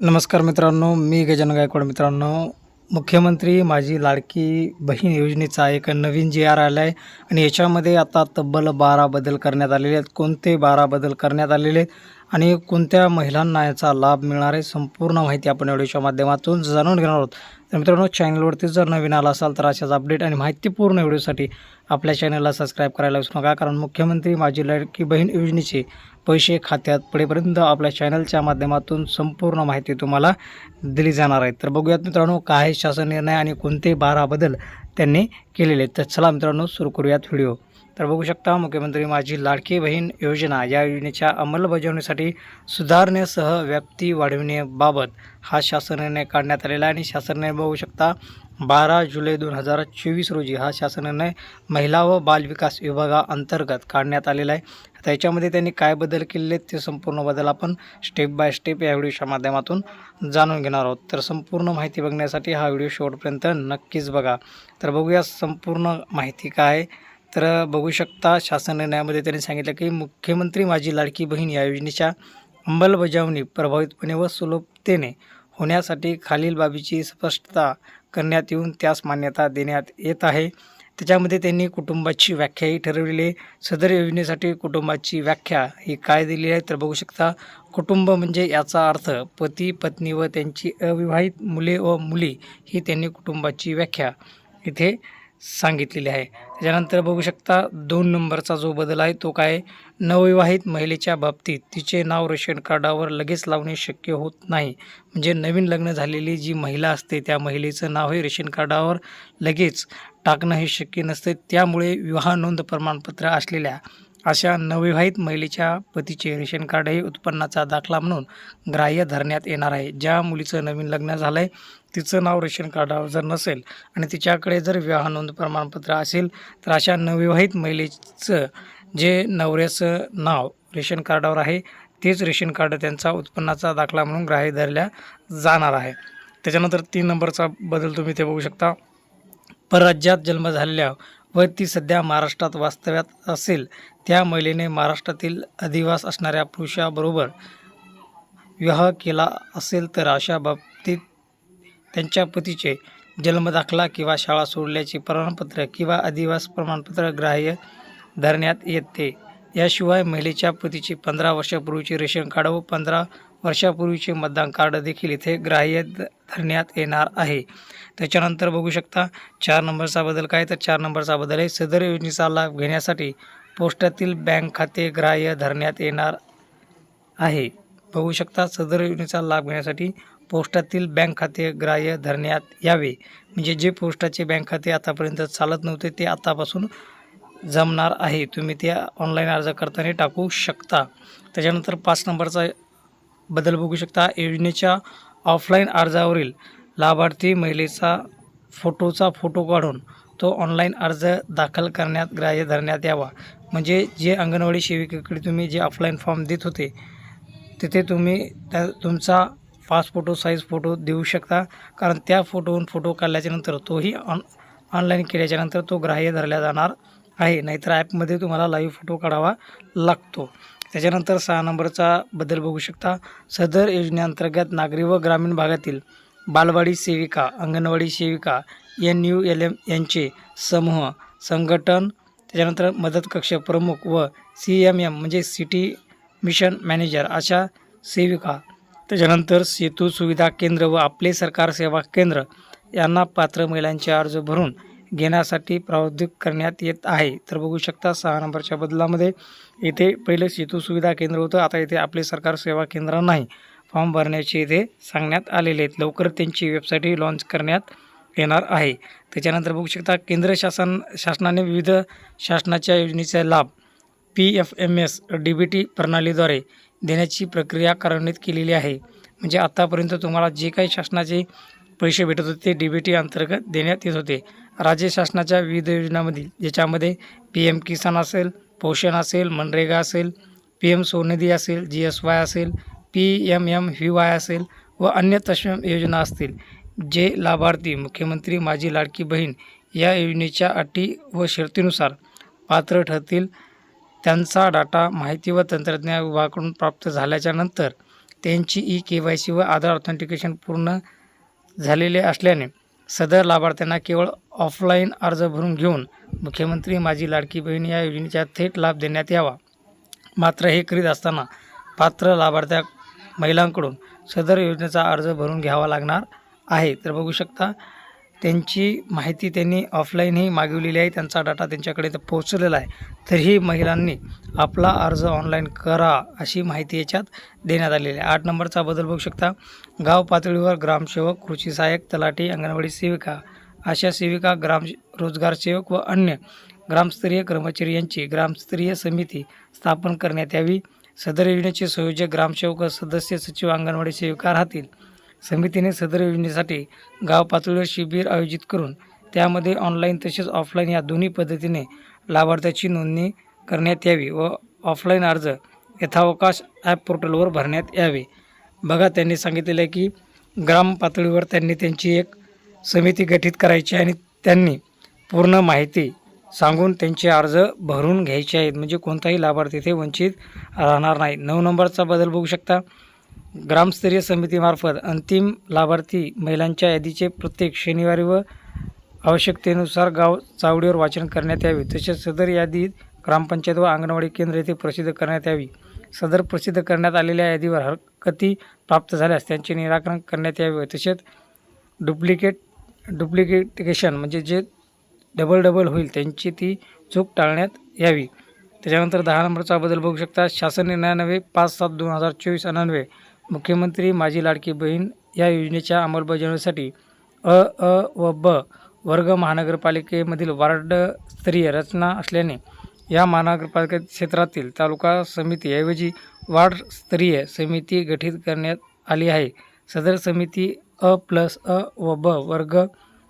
नमस्कार मित्रांनो मी गजानन गायकवाड मित्रांनो. मुख्यमंत्री माझी लाडकी बहीण योजनेचा एक नवीन जी आर आला आहे आणि याच्यामध्ये आता तब्बल बारा बदल करण्यात आलेले आहेत. कोणते बारा बदल करण्यात आलेले आहेत आणि कोणत्या महिलांना याचा लाभ मिळणार आहे संपूर्ण माहिती आपण या व्हिडिओच्या माध्यमातून जाणून घेणार आहोत. तर मित्रांनो चॅनलवरती जर नवीन आला असाल तर अशाच अपडेट आणि माहितीपूर्ण व्हिडिओसाठी आपल्या चॅनलला सबस्क्राईब करायला विसरू नका. कारण मुख्यमंत्री माझी लाडकी बहीण योजनेचे पैसे खात्यात पडेपर्यंत आपल्या चॅनलच्या माध्यमातून संपूर्ण माहिती तुम्हाला दिली जाणार आहे. तर बघूयात मित्रांनो काय शासन निर्णय आणि कोणते बारा बदल त्यांनी केलेले आहेत. तर चला मित्रांनो सुरू करूयात व्हिडिओ. तर बघू शकता मुख्यमंत्री माझी लाडकी बहीण योजना या योजनेच्या अंमलबजावणीसाठी सुधारणेसह व्याप्ती वाढविण्याबाबत हा शासन निर्णय काढण्यात आलेला आहे. आणि शासन निर्णय बघू शकता बारा जुलै दोन हजार चोवीस रोजी हा शासन निर्णय महिला व बालविकास विभागाअंतर्गत काढण्यात आलेला आहे. त्याच्यामध्ये त्यांनी काय बदल केलेले आहेत ते संपूर्ण बदल आपण स्टेप बाय स्टेप या व्हिडिओच्या माध्यमातून जाणून घेणार आहोत. तर संपूर्ण माहिती बघण्यासाठी हा व्हिडिओ शेवटपर्यंत नक्कीच बघा. तर बघूया संपूर्ण माहिती काय तर बघू शकता शासन निर्णयामध्ये त्यांनी सांगितलं की मुख्यमंत्री माझी लाडकी बहीण या योजनेच्या अंमलबजावणी प्रभावितपणे व सुलभतेने होण्यासाठी खालील बाबीची स्पष्टता करण्यात येऊन त्यास मान्यता देण्यात येत आहे. त्याच्यामध्ये त्यांनी कुटुंबाची व्याख्याही ठरवलेली आहे. सदर योजनेसाठी कुटुंबाची व्याख्या ही काय दिली आहे तर बघू शकता कुटुंब म्हणजे याचा अर्थ पती पत्नी व त्यांची अविवाहित मुले व मुली ही त्यांनी कुटुंबाची व्याख्या इथे सांगितलेली आहे. त्याच्यानंतर बघू शकता दोन नंबरचा जो बदल आहे तो काय? नवविवाहित महिलेच्या बाबतीत तिचे नाव रेशन कार्डावर लगेच लावणे शक्य होत नाही. म्हणजे नवीन लग्न झालेली जी महिला असते त्या महिलेचं नाव हे रेशन कार्डावर लगेच टाकणं हे शक्य नसते. त्यामुळे विवाह नोंद प्रमाणपत्र असलेल्या अशा नवविवाहित महिलेच्या पतीचे रेशन कार्ड हे उत्पन्नाचा दाखला म्हणून ग्राह्य धरण्यात येणार आहे. ज्या मुलीचं नवीन लग्न झालं आहे तिचं नाव रेशन कार्डावर जर नसेल आणि तिच्याकडे जर विवाह नोंद प्रमाणपत्र असेल तर अशा नवविवाहित महिलेचं जे नवऱ्याचं नाव रेशन कार्डावर आहे तेच रेशन कार्ड त्यांचा उत्पन्नाचा दाखला म्हणून ग्राह्य धरल्या जाणार आहे. त्याच्यानंतर तीन नंबरचा बदल तुम्ही ते बघू शकता. परराज्यात जन्म झालेल्या व ती सध्या महाराष्ट्रात वास्तव्यात असेल. त्या महिलेने महाराष्ट्रातील अधिवास असणाऱ्या पुरुषाबरोबर विवाह केला असेल तर अशा बाबतीत त्यांच्या पतीचे जन्मदाखला किंवा शाळा सोडल्याचे प्रमाणपत्र किंवा अधिवास प्रमाणपत्र ग्राह्य धरण्यात येते. याशिवाय महिलेच्या पतीचे पंधरा वर्षापूर्वीचे रेशन कार्ड व पंधरा वर्षापूर्वीचे मतदान कार्ड देखील इथे ग्राह्य धरण्यात येणार आहे. त्याच्यानंतर बघू शकता चार नंबरचा बदल काय? तर चार नंबरचा बदल आहे. सदर योजनेचा लाभ घेण्यासाठी पोस्टातील बँक खाते ग्राह्य धरण्यात येणार आहे. बघू शकता सदर योजनेचा लाभ घेण्यासाठी पोस्टातील बँक खाते ग्राह्य धरण्यात यावे. म्हणजे जे पोस्टाचे बँक खाते आतापर्यंत चालत नव्हते ते आतापासून जमणार आहे. तुम्ही ते ऑनलाईन अर्ज करताना टाकू शकता. त्याच्यानंतर पाच नंबरचा बदल बघू शकता. योजनेच्या ऑफलाईन अर्जावरील लाभार्थी महिलेचा फोटोचा फोटो काढून तो ऑनलाईन अर्ज दाखल करण्यात ग्राह्य धरण्यात यावा. म्हणजे जे अंगणवाडी सेविकेकडे तुम्ही जे ऑफलाईन फॉर्म देत होते तिथे तुम्ही त्या तुमचा पाच फोटो साईज फोटो देऊ शकता. कारण त्या फोटोहून फोटो काढल्याच्यानंतर तोही ऑन ऑनलाईन केल्याच्यानंतर तो ग्राह्य धरला जाणार आहे. नाहीतर ॲपमध्ये तुम्हाला लाईव्ह फोटो काढावा लागतो. त्याच्यानंतर सहा नंबरचा बदल बघू शकता. सदर योजनेअंतर्गत नागरी व ग्रामीण भागातील बालवाडी सेविका अंगणवाडी सेविका एन यू एल एम यांचे समूह संघटन त्याच्यानंतर मदत कक्ष प्रमुख व सी एम एम म्हणजे सिटी मिशन मॅनेजर अशा सेविका. त्याच्यानंतर सेतू सुविधा केंद्र व आपले सरकार सेवा केंद्र यांना पात्र महिलांचे अर्ज भरून घेण्यासाठी प्रावधिक करण्यात येत आहे. तर बघू शकता सहा नंबरच्या बदलामध्ये इथे पहिले सेतू सुविधा केंद्र होतं. आता इथे आपले सरकार सेवा केंद्र नाही. फॉर्म भरण्याचे इथे सांगण्यात आलेले आहेत. लवकर त्यांची वेबसाईटही लॉन्च करण्यात येणार आहे. त्याच्यानंतर बघू शकता केंद्र शासन शासनाने विविध शासनाच्या योजनेचा लाभ P F M S D B T प्रणालीद्वारे देण्याची प्रक्रिया कार्यान्वित केलेली आहे. म्हणजे आत्तापर्यंत तुम्हाला जे काही शासनाचे पैसे भेटत होते ते डी बी टी अंतर्गत देण्यात येत होते. राज्य शासनाच्या विविध योजनांमधील ज्याच्यामध्ये पी एम किसान असेल पोषण असेल मनरेगा असेल पी एम स्वनिधी असेल जी एस वाय असेल P M M V Y असेल व अन्य तशा योजना असतील जे लाभार्थी मुख्यमंत्री माझी लाडकी बहीण या योजनेच्या अटी व शर्तीनुसार पात्र ठरतील त्यांचा डाटा माहिती व तंत्रज्ञान विभागाकडून प्राप्त झाल्याच्यानंतर त्यांची ई के वाय सी व आधार ऑथेंटिकेशन पूर्ण झालेले असल्याने सदर लाभार्थ्यांना केवळ ऑफलाईन अर्ज भरून घेऊन मुख्यमंत्री माझी लाडकी बहीण या योजनेचा थेट लाभ देण्यात यावा. मात्र हे करीत असताना पात्र लाभार्थ्या महिलांकडून सदर योजनेचा अर्ज भरून घ्यावा लागणार आहे. तर बघू शकता त्यांची माहिती त्यांनी ऑफलाईनही मागवलेली आहे. त्यांचा डाटा त्यांच्याकडे तर पोहोचलेला आहे. तरीही महिलांनी आपला अर्ज ऑनलाईन करा अशी माहिती याच्यात देण्यात आलेली आहे. आठ नंबरचा बदल बघू शकता. गाव पातळीवर ग्रामसेवक कृषी सहाय्यक तलाठी अंगणवाडी सेविका अशा सेविका ग्राम रोजगार सेवक व अन्य ग्रामस्तरीय कर्मचारी यांची ग्रामस्तरीय समिती स्थापन करण्यात यावी. सदर योजनेचे संयोजक ग्रामसेवक सदस्य सचिव अंगणवाडी सेविका राहतील समितीने सदर योजनेसाठी गाव पातळीवर शिबिर आयोजित करून त्यामध्ये ऑनलाईन तसेच ऑफलाईन या दोन्ही पद्धतीने लाभार्थ्याची नोंदणी करण्यात यावी व ऑफलाईन अर्ज यथावकाश ॲप पोर्टलवर भरण्यात यावे. बघा त्यांनी सांगितलेलं आहे की ग्राम पातळीवर त्यांनी त्यांची एक समिती गठीत करायची आणि त्यांनी पूर्ण माहिती सांगून त्यांचे अर्ज भरून घ्यायचे आहेत. म्हणजे कोणताही लाभार्थी इथे वंचित राहणार नाही. नऊ नंबरचा बदल बघू शकता. ग्रामस्तरीय समितीमार्फत अंतिम लाभार्थी महिलांच्या यादीचे प्रत्येक शनिवारी व आवश्यकतेनुसार गाव चावडीवर वाचन करण्यात यावे. तसेच सदर यादी ग्रामपंचायत व अंगणवाडी केंद्र येथे प्रसिद्ध करण्यात यावी. सदर प्रसिद्ध करण्यात आलेल्या यादीवर हरकती प्राप्त झाल्यास त्यांचे निराकरण करण्यात यावे. तसेच डुप्लिकेट डुप्लिकेटेशन म्हणजे जे डबल डबल होईल त्यांची ती चूक टाळण्यात यावी. त्याच्यानंतर दहा नंबरचा बदल बघू शकता. शासन निर्णयानवे पाच सात दोन हजार चोवीस अनानवे मुख्यमंत्री माझी लाडकी बहीण या योजनेच्या अंमलबजावणीसाठी अ अ व ब वर्ग महानगरपालिकेमधील वार्डस्तरीय रचना असल्याने या महानगरपालिका क्षेत्रातील तालुका समितीऐवजी वार्डस्तरीय समिती गठीत करण्यात आली आहे. सदर समिती अ प्लस अ व ब वर्ग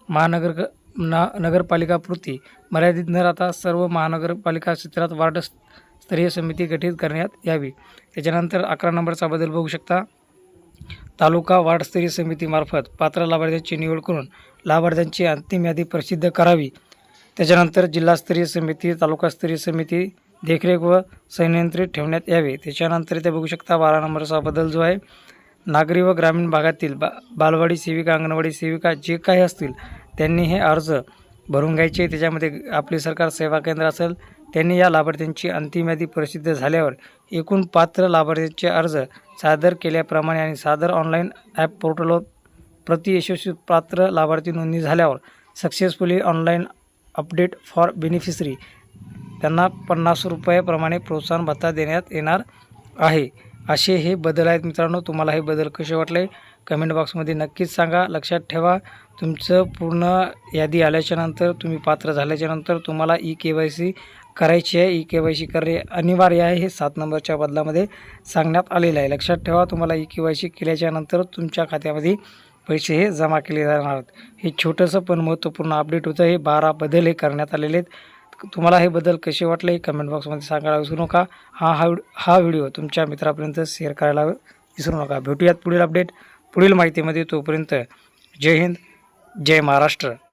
महानगर ना नगरपालिकापुरती मर्यादित न राहता सर्व महानगरपालिका क्षेत्रात वार्ड स्तरीय समिती गठीत करण्यात यावी. त्याच्यानंतर अकरा नंबरचा बदल बघू शकता. तालुका वार्डस्तरीय समितीमार्फत पात्र लाभार्थ्यांची निवड करून लाभार्थ्यांची अंतिम यादी प्रसिद्ध करावी. त्याच्यानंतर जिल्हास्तरीय समिती तालुकास्तरीय समिती देखरेख व संनियंत्रित ठेवण्यात यावे. त्याच्यानंतर ते बघू शकता बारा नंबरचा बदल जो आहे. नागरी व ग्रामीण भागातील बा बालवाडी सेविका अंगणवाडी सेविका जे काही असतील त्यांनी हे अर्ज भरून घ्यायचे. त्याच्यामध्ये आपले सरकार सेवा केंद्र असेल त्यांनी या लाभार्थ्यांची अंतिम यादी प्रसिद्ध झाल्यावर एकूण पात्र लाभार्थ्यांचे अर्ज सादर केल्याप्रमाणे आणि सादर ऑनलाईन ॲप पोर्टलवर प्रति यशस्वी पात्र लाभार्थी नोंदणी झाल्यावर successfully online update for beneficiary त्यांना पन्नास रुपयाप्रमाणे प्रोत्साहन भत्ता देण्यात येणार आहे. असे हे बदल आहेत मित्रांनो. तुम्हाला हे बदल कसे वाटले? कमेंट बॉक्समध्ये नक्कीच सांगा. लक्षात ठेवा तुमचं पूर्ण यादी आल्याच्यानंतर तुम्ही पात्र झाल्याच्यानंतर तुम्हाला ई के वाय सी करायची आहे. ई के वाय सी करणे अनिवार्य आहे. हे सात नंबरच्या बदलामध्ये सांगण्यात आलेलं आहे. लक्षात ठेवा तुम्हाला ई के वाय सी केल्याच्यानंतर तुमच्या खात्यामध्ये पैसे हे जमा केले जाणार आहेत. हे छोटंसं पण महत्त्वपूर्ण अपडेट होतं. हे बारा बदल हे करण्यात आलेले आहेत. तुम्हाला हे बदल कसे वाटले कमेंट बॉक्समध्ये सांगायला विसरू नका. हा हा हा व्हिडिओ तुमच्या मित्रापर्यंत शेअर करायला विसरू नका. भेटूयात पुढील अपडेट पुढील माहितीमध्ये तोपर्यंत जय हिंद जय महाराष्ट्र.